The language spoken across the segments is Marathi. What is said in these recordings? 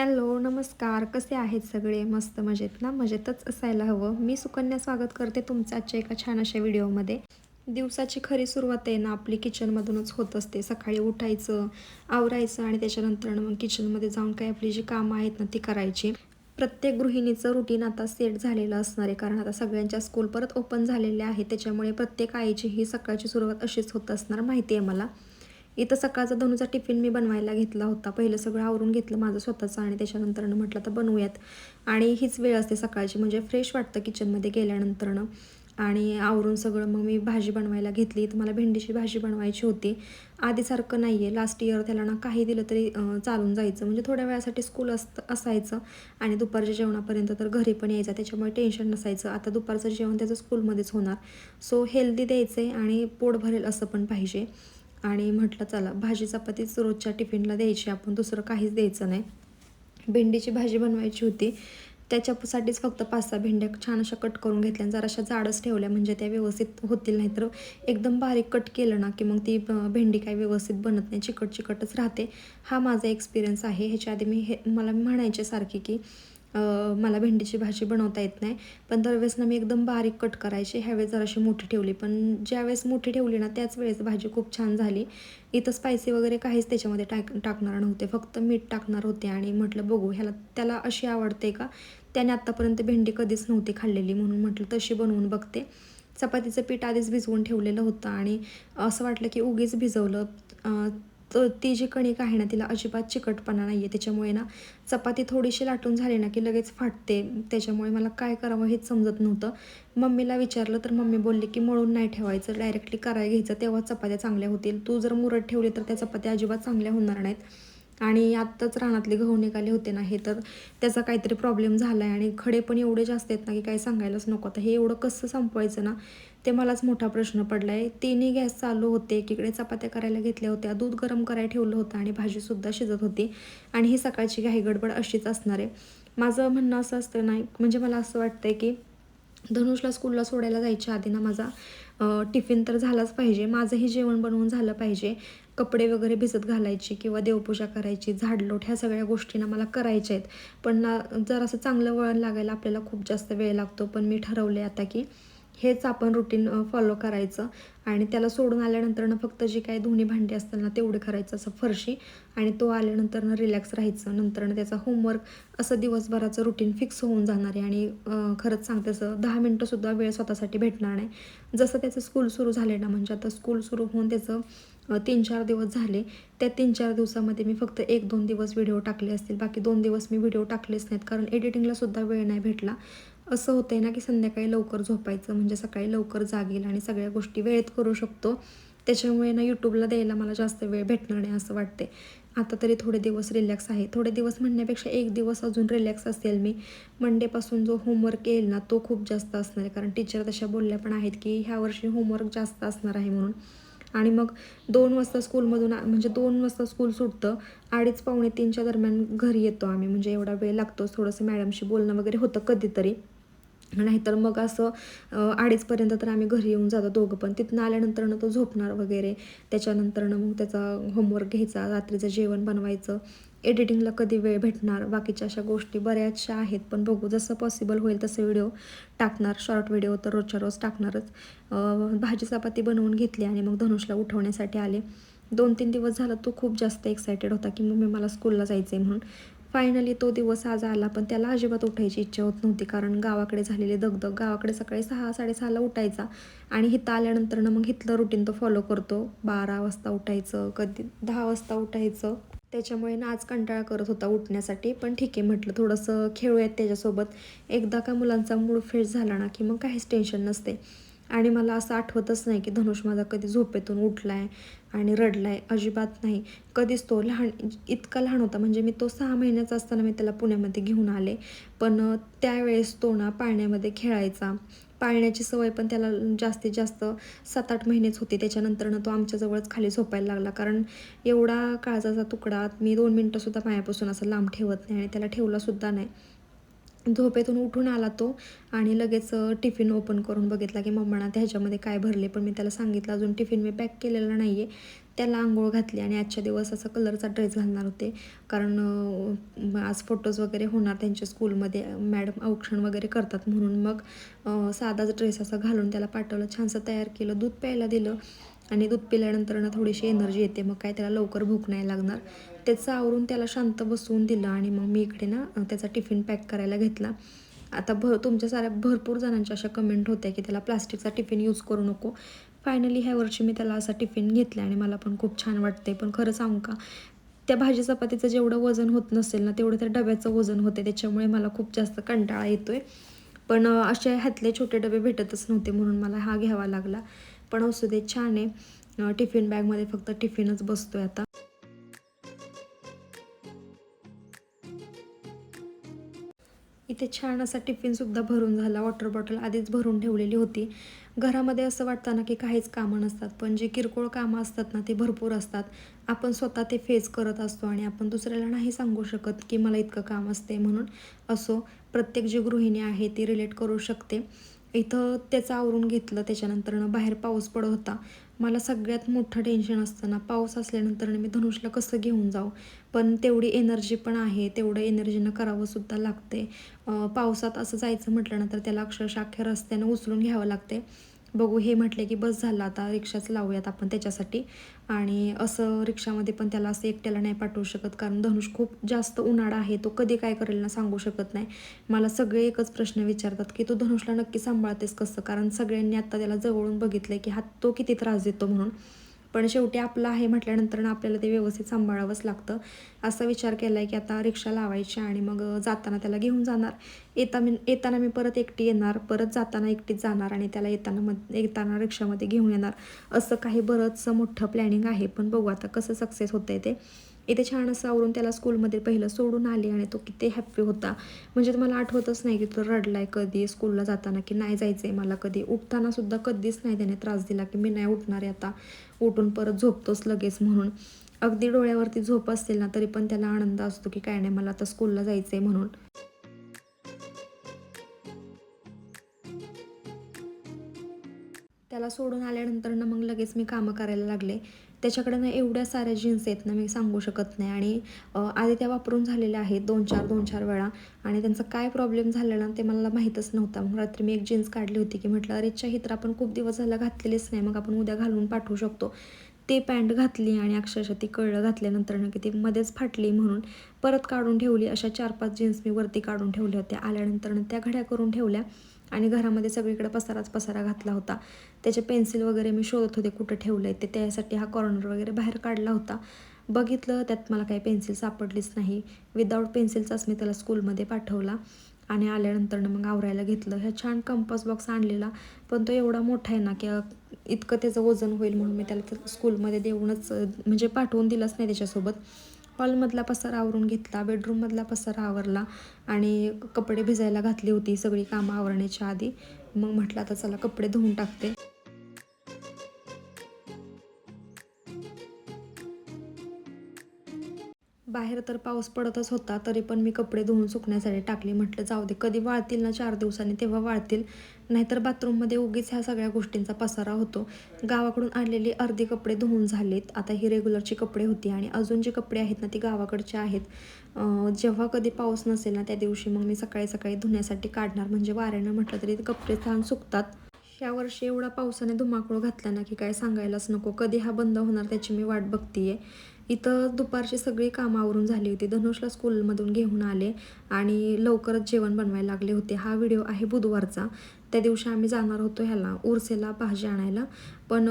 हॅलो नमस्कार. कसे आहेत सगळे? मस्त मजेत ना? मजेतच असायला हवं. मी सुकन्या स्वागत करते तुमच्या आजच्या एका छान अशा व्हिडिओमध्ये. दिवसाची खरी सुरुवात आहे ना आपली किचनमधूनच होत असते. सकाळी उठायचं आवरायचं आणि त्याच्यानंतर मग किचनमध्ये जाऊन काही आपली जी कामं आहेत ना ती करायची. प्रत्येक गृहिणीचं रुटीन आता सेट झालेलं असणार आहे. कारण आता सगळ्यांच्या स्कूल परत ओपन झालेल्या आहे त्याच्यामुळे प्रत्येक आईची ही सकाळची सुरुवात अशीच होत असणार माहिती आहे मला. इथं सकाळचा धनुचा टिफिन मी बनवायला घेतला होता. पहिलं सगळं आवरून घेतलं माझं स्वतःचं आणि त्याच्यानंतरनं म्हटलं तर बनवूयात. आणि हीच वेळ असते सकाळची म्हणजे फ्रेश वाटतं किचनमध्ये गेल्यानंतरनं. आणि आवरून सगळं मग मी भाजी बनवायला घेतली. तर मला भेंडीची भाजी बनवायची होती. आधीसारखं नाही आहे लास्ट इयर त्याला ना काही दिलं तरी चालून जायचं. म्हणजे थोड्या वेळासाठी स्कूल असतं असायचं. आणि दुपारच्या जेवणापर्यंत तर घरी पण यायचं. त्याच्यामुळे टेन्शन नसायचं. आता दुपारचं जेवण त्याचं स्कूलमध्येच होणार. सो हेल्दी द्यायचं आहे आणि पोट भरेल असं पण पाहिजे. आणि म्हटलं चला भाजी चपातीच रोजच्या टिफिनला द्यायची आपण दुसरं काहीच द्यायचं नाही. भेंडीची भाजी बनवायची होती. त्याच्यासाठीच फक्त पाच सहा भेंड्या छान अशा कट करून घेतल्या जर अशा जाडच ठेवल्या म्हणजे त्या व्यवस्थित होतील नाही तर एकदम बारीक कट केलं ना की मग ती भेंडी काय व्यवस्थित बनत नाही चिकट चिकटच राहते. हा माझा एक्सपिरियन्स आहे. ह्याच्या आधी मी हे मला म्हणायचे सारखी की मला भेंडीची भाजी बनवता येत नाही. पण दरवेळेस ना मी एकदम बारीक कट करायची. ह्यावेळेस जराशी मोठी ठेवली. पण ज्यावेळेस मोठी ठेवली ना त्याच वेळेस भाजी खूप छान झाली. इथं स्पायसी वगैरे काहीच त्याच्यामध्ये टाक टाकणार नव्हते. फक्त मीठ टाकणार होते आणि म्हटलं बघू ह्याला त्याला अशी आवडते का? त्याने आत्तापर्यंत भेंडी कधीच नव्हती खाल्लेली. म्हणून म्हटलं तशी बनवून बघते. चपातीचं पीठ आधीच भिजवून ठेवलेलं होतं आणि असं वाटलं की उगीच भिजवलं. तर ती जी कणिक आहे ना तिला अजिबात चिकटपणा नाही आहे त्याच्यामुळे ना चपाती थोडीशी लाटून झाली ना की लगेच फाटते. त्याच्यामुळे मला काय करावं हेच समजत नव्हतं. मम्मीला विचारलं तर मम्मी बोलली की मळून नाही ठेवायचं डायरेक्टली करायला घ्यायचं तेव्हा चपात्या चांगल्या होतील. तू जर मुरत ठेवली तर त्या चपात्या अजिबात चांगल्या होणार नाहीत. आणि आत्ताच रानातले गहू निघाले होते ना हे तर त्याचा काहीतरी प्रॉब्लेम झाला आहे आणि खडे पण एवढे जास्त आहेत ना की काही सांगायलाच नको. आता हे एवढं कसं संपवायचं ना? ते मलाच मोठा प्रश्न पडला आहे तिन्ही गॅस चालू होते एकीकडे चपात्या करायला घेतल्या होत्या दूध गरम करायला ठेवलं होतं आणि भाजीसुद्धा शिजत होती. आणि ही सकाळची घाई गडबड अशीच असणार आहे. माझं म्हणणं असं असतं नाही म्हणजे मला असं वाटतं की धनुषला स्कूलला सोडायला जायच्या आधी ना माझा टिफिन तर झालाच पाहिजे. माझंही जेवण बनवून झालं पाहिजे. कपडे वगैरे भिजत घालायची किंवा देवपूजा करायची झाडलोट ह्या सगळ्या गोष्टींना मला करायच्या आहेत. पण ना जर असं चांगलं वळण लागायला आपल्याला खूप जास्त वेळ लागतो. पण मी ठरवले आता की हेच आपण रुटीन फॉलो करायचं. आणि त्याला सोडून आल्यानंतर फक्त जे काही दोन्ही भांडी असतात ना तेवढे करायचं असं फरशी. आणि तो आल्यानंतर रिलॅक्स राहायचं. नंतर त्याचा होमवर्क असं दिवसभराचं रुटीन फिक्स होऊन जाणार आहे. आणि खरंच सांगते असं दहा मिनटंसुद्धा वेळ स्वतःसाठी भेटणार नाही. जसं त्याचं स्कूल सुरू झाले ना म्हणजे आता स्कूल सुरू होऊन त्याचं तीन चार दिवस झाले. त्या तीन चार दिवसामध्ये मी फक्त एक दोन दिवस व्हिडिओ टाकले असतील. बाकी दोन दिवस मी व्हिडिओ टाकलेच नाहीत. कारण एडिटिंगलासुद्धा वेळ नाही भेटला. असं होतं आहे ना की संध्याकाळी लवकर झोपायचं म्हणजे सकाळी लवकर जागेल आणि सगळ्या गोष्टी वेळेत करू शकतो. त्याच्यामुळे ना यूट्यूबला द्यायला मला जास्त वेळ भेटणार नाही असं वाटते आता तरी थोडे दिवस रिलॅक्स आहे. थोडे दिवस म्हणण्यापेक्षा एक दिवस अजून रिलॅक्स असेल मी. मंडेपासून जो होमवर्क येईल ना तो खूप जास्त असणार आहे. कारण टीचर तशा बोलल्या पण आहेत की ह्या वर्षी होमवर्क जास्त असणार आहे म्हणून. आणि मग दोन वाजता स्कूलमधून म्हणजे दोन वाजता स्कूल सुटतं. अडीच पावणे तीनच्या दरम्यान घरी येतो आम्ही. म्हणजे एवढा वेळ लागतोच. थोडंसं मॅडमशी बोलणं वगैरे होतं कधीतरी. नाहीतर मग असं अडीचपर्यंत तर आम्ही घरी येऊन जातो दोघं पण. तिथनं आल्यानंतरनं तो झोपणार वगैरे. त्याच्यानंतरनं मग त्याचा होमवर्क घ्यायचा रात्रीचं जेवण बनवायचं. एडिटिंगला कधी वेळ भेटणार? बाकीच्या अशा गोष्टी बऱ्याचशा आहेत. पण बघू जसं पॉसिबल होईल तसं व्हिडिओ टाकणार. शॉर्ट व्हिडिओ तर रोजच्या रोज टाकणारच. भाजी चपाती बनवून घेतली आणि मग धनुषला उठवण्यासाठी आले. दोन तीन दिवस झाला तो खूप जास्त एक्सायटेड होता की मम्मी मला स्कूलला जायचं आहे म्हणून. फायनली तो दिवस आज आला पण त्याला अजिबात उठायची इच्छा होत नव्हती कारण गावाकडे झालेली दगदग गावाकडे सकाळी सहा साडेसहाला उठायचा. आणि हिथं आल्यानंतरनं मग हिथलं रुटीन तो फॉलो करतो. बारा वाजता उठायचं कधी दहा वाजता उठायचं. त्याच्यामुळे ना आज कंटाळा करत होता उठण्यासाठी. पण ठीक आहे म्हटलं थोडंसं खेळूयात त्याच्यासोबत. एकदा का मुलांचा मूड फ्रेश झाला ना की मग काहीच टेन्शन नसते. आणि मला असं आठवतच नाही की धनुष माझा कधी झोपेतून उठला आहे आणि रडला आहे अजिबात नाही. कधीच तो लहान इतका लहान होता. म्हणजे मी तो सहा महिन्याचा असताना मी त्याला पुण्यामध्ये घेऊन आले. पण त्यावेळेस तो ना पाळण्यामध्ये खेळायचा. पाळण्याची सवय पण त्याला जास्तीत जास्त सात आठ महिनेच होती. त्याच्यानंतरनं तो आमच्याजवळच खाली झोपायला लागला. कारण एवढा काळजाचा तुकडा मी दोन मिनटंसुद्धा पायापासून असं लांब ठेवत नाही आणि त्याला ठेवलासुद्धा नाही. झोपेतून उठून आला तो आणि लगेच टिफिन ओपन करून बघितला की मम्माना त्याच्यामध्ये ह्याच्यामध्ये काय भरले पण मी त्याला सांगितलं अजून टिफिन मी पॅक केलेला नाही आहे त्याला आंघोळ घातली आणि आजच्या दिवस असा कलरचा ड्रेस घालणार होते. कारण आज फोटोज वगैरे होणार त्यांच्या स्कूलमध्ये मॅडम औक्षण वगैरे करतात म्हणून मग साधाच ड्रेस असा घालून त्याला पाठवलं छानसं तयार केलं दूध प्यायला दिलं आणि दूध पिल्यानंतर ना थोडीशी एनर्जी येते. मग काय त्याला लवकर भूक नाही लागणार. त्याचं आवरून त्याला शांत बसवून दिलं आणि मग मी इकडे ना त्याचा टिफिन पॅक करायला घेतला. आता भर तुमच्या साऱ्या भरपूर जणांच्या अशा कमेंट होत्या की त्याला प्लास्टिकचा टिफिन यूज करू नको. फायनली ह्या वर्षी मी त्याला असा टिफिन घेतला आणि मला पण खूप छान वाटते पण खरं सांगू का त्या भाजी चपातीचं जेवढं वजन होत नसेल ना तेवढं त्या डब्याचं वजन होते त्याच्यामुळे मला खूप जास्त कंटाळा येतो आहे पण असे ह्यातले छोटे डबे भेटतच नव्हते म्हणून मला हा घ्यावा लागला. पण असू दे छान आहे. टिफिन बॅगमध्ये फक्त टिफिनच बसतो आहे आता. इथे छान असा टिफिनसुद्धा भरून झाला. वॉटर बॉटल आधीच भरून ठेवलेली होती. घरामध्ये असं वाटतं ना की काहीच कामं नसतात पण जे किरकोळ कामं असतात ना ते भरपूर असतात. आपण स्वतः ते फेस करत असतो आणि आपण दुसऱ्याला नाही सांगू शकत की मला इतकं काम असते म्हणून असो. प्रत्येक जी गृहिणी आहे ती रिलेट करू शकते. इथं त्याचं आवरून घेतलं त्याच्यानंतरनं बाहेर पाऊस पडत होता. मला सगळ्यात मोठं टेन्शन असतं ना पाऊस असल्यानंतर मी धनुषला कसं घेऊन जाऊ? पण तेवढी एनर्जी पण आहे तेवढं एनर्जीनं करावंसुद्धा लागते. पावसात असं जायचं म्हटलं ना तर त्याला अक्षरशः अख्ख्या रस्त्यानं उचलून घ्यावं लागते. बघू हे म्हटले की बस झालं आता रिक्षाच लावूयात आपण त्याच्यासाठी. आणि असं रिक्षामध्ये पण त्याला असं एकट्याला नाही पाठवू शकत कारण धनुष खूप जास्त उन्हाळा आहे तो कधी काय करेल ना सांगू शकत नाही. मला सगळे एकच प्रश्न विचारतात की तू धनुषला नक्की सांभाळतेस कसं? कारण सगळ्यांनी आता त्याला जवळून बघितलं की हा तो किती त्रास देतो म्हणून. पण शेवटी आपलं आहे म्हटल्यानंतर आपल्याला ते व्यवस्थित सांभाळावंच लागतं. असा विचार केला आहे की आता रिक्षा लावायची आणि मग जाताना त्याला घेऊन जाणार. येता मी येताना मी परत एकटी येणार परत जाताना एकटीच जाणार आणि त्याला येताना मग येताना रिक्षामध्ये घेऊन येणार. असं काही बरंचसं मोठं प्लॅनिंग आहे पण बघू आता कसं सक्सेस होतं आहे ते. इथे छान असं आवरून त्याला स्कूलमध्ये पहिलं सोडून आले आणि तो किती हॅप्पी होता. म्हणजे मला आठवतच नाही की तो रडलाय कधी स्कूलला जाताना की नाही जायचं आहे मला कधी. उठताना सुद्धा कधीच नाही त्याने त्रास दिला की मी नाही उठणार आहे आता. उठून परत झोपतोच लगेच म्हणून. अगदी डोळ्यावरती झोप असतील ना तरी पण त्याला आनंद असतो की काय नाही मला आता स्कूलला जायचं आहे म्हणून. त्याला सोडून आल्यानंतर ना मग लगेच मी कामं करायला लागले. त्याच्याकडे ना एवढ्या साऱ्या जीन्स आहेत ना मी सांगू शकत नाही. आणि आधी त्या वापरून झालेल्या आहेत दोन चार दोन चार वेळा. आणि त्यांचा काय प्रॉब्लेम झालेला ते मला माहीतच नव्हता. मग रात्री मी एक जीन्स काढली होती की म्हटलं अरेच्या ही तर आपण खूप दिवस झाला घातलेलीच नाही. मग आपण उद्या घालून पाठवू शकतो. ते पॅन्ट घातली आणि अक्षरशः ती कळलं घातल्यानंतर ना की ती मध्येच फाटली म्हणून परत काढून ठेवली. अशा चार पाच जीन्स मी वरती काढून ठेवल्या होत्या. आल्यानंतर त्या घड्या करून ठेवल्या. आणि घरामध्ये सगळीकडे पसाराच पसारा घातला होता. त्याचे पेन्सिल वगैरे मी शोधत होते कुठं ठेवलं आहे ते. त्यासाठी हा कॉर्नर वगैरे बाहेर काढला होता. बघितलं त्यात मला काही पेन्सिल सापडलीच नाही. विदाऊट पेन्सिलचाच मी त्याला स्कूलमध्ये पाठवला. आणि आल्यानंतर मग आवरायला घेतलं. ह्या छान कंपस बॉक्स आणलेला. पण तो एवढा मोठा आहे ना की इतकं त्याचं वजन होईल म्हणून मी त्याला स्कूलमध्ये देऊनच म्हणजे पाठवून दिलंच नाही त्याच्यासोबत. हॉलमधला पसारा आवरून घेतला बेडरूममधला पसारा आवरला आणि कपडे भिजायला घातली होती सगळी कामं आवरण्याच्या आधी. मग म्हटलं आता चला कपडे धुवून टाकते. बाहेर तर पाऊस पडतच होता तरी पण मी कपडे धुवून सुकण्यासाठी टाकले. म्हटलं जाऊ दे कधी वाळतील ना चार दिवसांनी तेव्हा वाळतील. नाहीतर बाथरूममध्ये उगीच ह्या सगळ्या गोष्टींचा पसारा होतो. गावाकडून आणलेली अर्धी कपडे धुवून झालेत. आता ही रेग्युलरची कपडे होती आणि अजून जी कपडे आहेत ना ती गावाकडचे आहेत. जेव्हा कधी पाऊस नसेल ना त्या दिवशी मग मी सकाळी सकाळी धुण्यासाठी काढणार. म्हणजे वाऱ्यानं म्हटलं तरी ते कपडे छान सुकतात. ह्या वर्षी एवढा पावसाने धुमाकूळ घातला ना की काय सांगायलाच नको. कधी हा बंद होणार त्याची मी वाट बघतीये. इथं दुपारची सगळी कामं आवरून झाली होती. धनुषला स्कूलमधून घेऊन आले आणि लवकरच जेवण बनवायला लागले होते. हा व्हिडिओ आहे बुधवारचा. त्या दिवशी आम्ही जाणार होतो ह्याला उरसेला भाजी आणायला. पण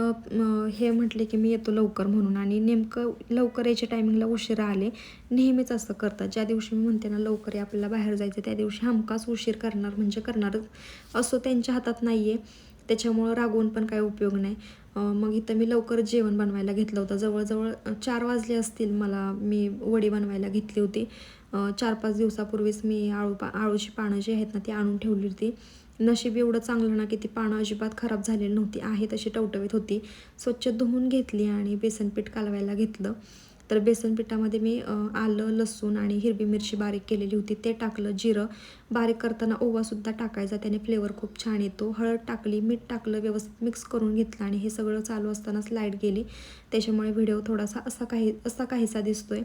हे म्हटले की मी येतो लवकर म्हणून आणि नेमकं लवकर याच्या टायमिंगला उशिरा आले. नेहमीच असं करतात. ज्या दिवशी मी म्हणते ना लवकर आपल्याला बाहेर जायचं त्या दिवशी हमखास उशीर करणार म्हणजे करणारच. असो त्यांच्या हातात नाही आहे त्याच्यामुळं रागवून पण काय उपयोग नाही. मग इथं मी लवकर जेवण बनवायला घेतलं होतं. जवळजवळ चार वाजले असतील मला मी वडी बनवायला घेतली होती. चार पाच दिवसापूर्वीच मी आळू पा आळूची पानं जी आहेत ना ती आणून ठेवली होती. नशीब एवढं चांगलं ना की ती पानं अजिबात खराब झालेली नव्हती. आहे तशी टवटवीत होती. स्वच्छ धुवून घेतली आणि बेसन पीठ कालवायला घेतलं. तर बेसन पिठामध्ये मी आलं लसूण आणि हिरवी मिरची बारीक केलेली होती. ते टाकलं जिरं. बारीक करताना ओवासुद्धा टाकायचा. त्याने फ्लेवर खूप छान येतो. हळद टाकली मीठ टाकलं व्यवस्थित मिक्स करून घेतलं आणि हे सगळं चालू असतानाच लाइट गेली. त्याच्यामुळे व्हिडिओ थोडासा असा काही असा काहीसा दिसतोय.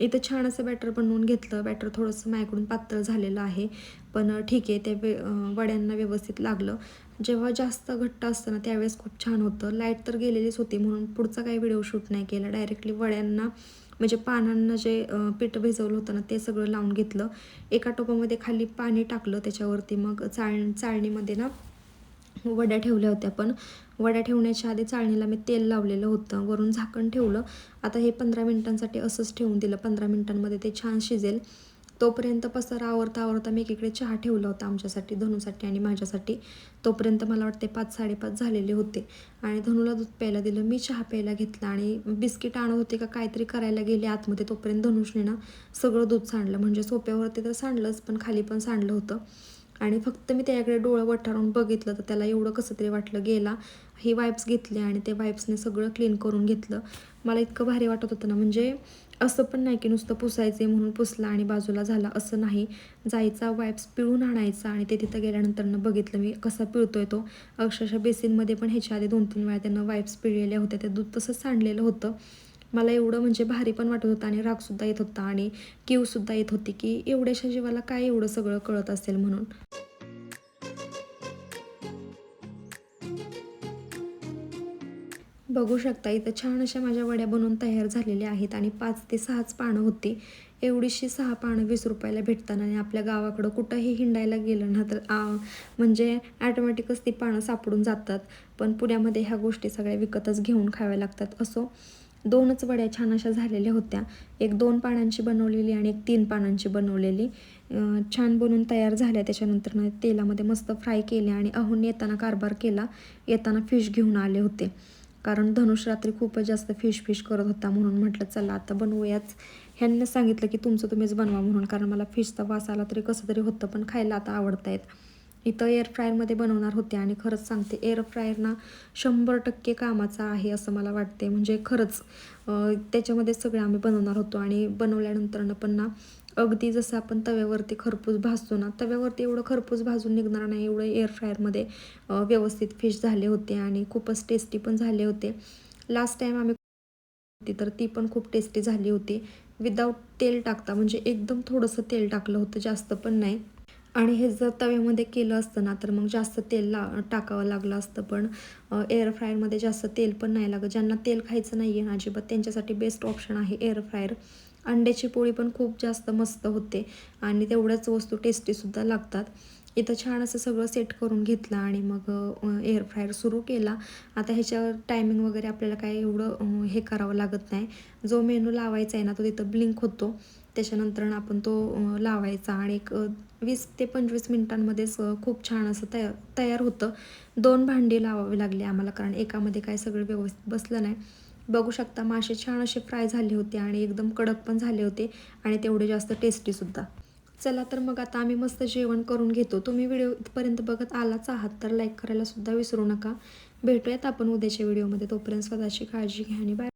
इथं छान असं बॅटर बनवून घेतलं. बॅटर थोडंसं माझ्याकडून पातळ झालेलं आहे. पण ठीक आहे. ते वे वड्यांना व्यवस्थित लागलं. जेव्हा जास्त घट्ट असतं ना त्यावेळेस खूप छान होतं. लाइट तर गेलेलीच होती म्हणून पुढचा काही व्हिडिओ शूट नाही केला. डायरेक्टली वड्यांना म्हणजे पानांना जे पीठ भिजवलं होतं ना ते सगळं लावून घेतलं. एका टोपामध्ये खाली पाणी टाकलं त्याच्यावरती मग चाळ चाळणीमध्ये ना वड्या ठेवल्या होत्या. पण वड्या ठेवण्याच्या आधी चाळणीला मी तेल लावलेलं होतं. वरून झाकण ठेवलं. आता हे पंधरा मिनिटांसाठी असंच ठेवून दिलं. पंधरा मिनिटांमध्ये ते छान शिजेल. तोपर्यंत पसारा आवरता आवरता मी एकीकडे चहा ठेवला होता आमच्यासाठी धनुसाठी आणि माझ्यासाठी. तोपर्यंत मला वाटते पाच साडेपाच झालेले होते. आणि धनुला दूध प्यायला दिलं. मी चहा प्यायला घेतला आणि बिस्किट आणत होते का काहीतरी करायला गेले आतमध्ये. तोपर्यंत धनुषने ना सगळं दूध सांडलं. म्हणजे सोप्यावरती तर सांडलंच पण खाली पण सांडलं होतं. आणि फक्त मी त्याकडे डोळं वठारून बघितलं तर त्याला एवढं कसं तरी वाटलं गेला. ही वाईप्स घेतले आणि ते वाईप्सने सगळं क्लीन करून घेतलं. मला इतकं भारी वाटत होतं ना. म्हणजे असं पण नाही की नुसतं पुसायचे म्हणून पुसला आणि बाजूला झाला. असं नाही. जायचा वाईप्स पिळून आणायचा आणि ते तिथं गेल्यानंतरनं बघितलं मी कसा पिळतोय तो. अक्षरशः बेसिनमध्ये पण ह्याच्या आधी दोन तीन वेळा त्यानं वाईप्स पिळलेल्या होत्या. ते दूध तसंच सांडलेलं होतं. मला एवढं म्हणजे भारी पण वाटत होतं आणि रागसुद्धा येत होता आणि कीवसुद्धा येत होती की एवढ्याशा जीवाला काय एवढं सगळं कळत असेल म्हणून. बघू शकता इथं छान अशा माझ्या वड्या बनवून तयार झालेल्या आहेत आणि पाच ते सहाच पानं होती. एवढीशी सहा पानं वीस रुपयाला भेटतात आणि आपल्या गावाकडं कुठंही हिंडायला गेलं ना तर आ, म्हणजे ॲटोमॅटिकच ती पानं सापडून जातात. पण पुण्यामध्ये ह्या गोष्टी सगळ्या विकतच घेऊन खाव्या लागतात. असो दोनच वड्या छान अशा झालेल्या होत्या. एक दोन पानांची बनवलेली आणि एक तीन पानांची बनवलेली. छान बनवून तयार झाल्या. त्याच्यानंतर तेलामध्ये मस्त फ्राय केल्या आणि अहून येताना कारभार केला. येताना फिश घेऊन आले होते. कारण धनुष रात्री खूपच जास्त फिश फिश करत होता म्हणून म्हटलं चला आता बनवूयाच. ह्यांनी सांगितलं की तुमचं तुम्हीच बनवा म्हणून कारण मला फिशचा वास आला तरी कसं तरी होतं पण खायला आता आवडतायत. इथं एअर फ्रायरमध्ये बनवणार होते आणि खरंच सांगते एअर फ्रायर ना शंभर टक्के कामाचा आहे असं मला वाटते म्हणजे खरंच त्याच्यामध्ये सगळं आम्ही बनवणार होतो आणि बनवल्यानंतर पण ना अगदी जसं आपण तव्यावरती खरपूस भाजतो ना तव्यावरती एवढं खरपूस भाजून निघणार नाही. एवढं एअर फ्रायरमध्ये व्यवस्थित फिश झाले होते आणि खूपच टेस्टी पण झाले होते. लास्ट टाईम आम्ही होती तर ती पण खूप टेस्टी झाली होती. विदाऊट तेल टाकता म्हणजे एकदम थोडंसं तेल टाकलं होतं जास्त पण नाही. आणि हे जर तव्यामध्ये केलं असतं ना तर मग जास्त तेल ला टाकावं लागलं असतं पण एअर फ्रायरमध्ये जास्त तेल पण नाही लागत. ज्यांना तेल खायचं नाही आहे ना अजिबात त्यांच्यासाठी बेस्ट ऑप्शन आहे एअर फ्रायर अंड्याची पोळी पण खूप जास्त मस्त होते. आणि तेवढ्याच वस्तू टेस्टीसुद्धा लागतात. इथं छान असं सगळं सेट करून घेतलं आणि मग एअर फ्रायर सुरू केला. आता ह्याच्यावर टायमिंग वगैरे आपल्याला काय एवढं हे करावं लागत नाही. जो मेनू लावायचा आहे ना तो तिथं ब्लिंक होतो. त्याच्यानंतर आपण तो लावायचा आणि एक वीस ते पंचवीस मिनिटांमध्येच खूप छान असं तयार तयार होतं. दोन भांडी लावावी लागली आम्हाला कारण एकामध्ये काय सगळं व्यवस्थित बसलं नाही. बघू शकता मासे छान असे फ्राय झाले होते आणि एकदम कडक पण झाले होते आणि तेवढे जास्त टेस्टीसुद्धा चला तर मग आता आम्ही मस्त जेवण करून घेतो. तुम्ही व्हिडिओ इथपर्यंत बघत आलाच आहात तर लाईक करायला सुद्धा विसरू नका. भेटूयात आपण उद्याच्या व्हिडिओमध्ये तोपर्यंत स्वतःची काळजी घ्या आणि बाय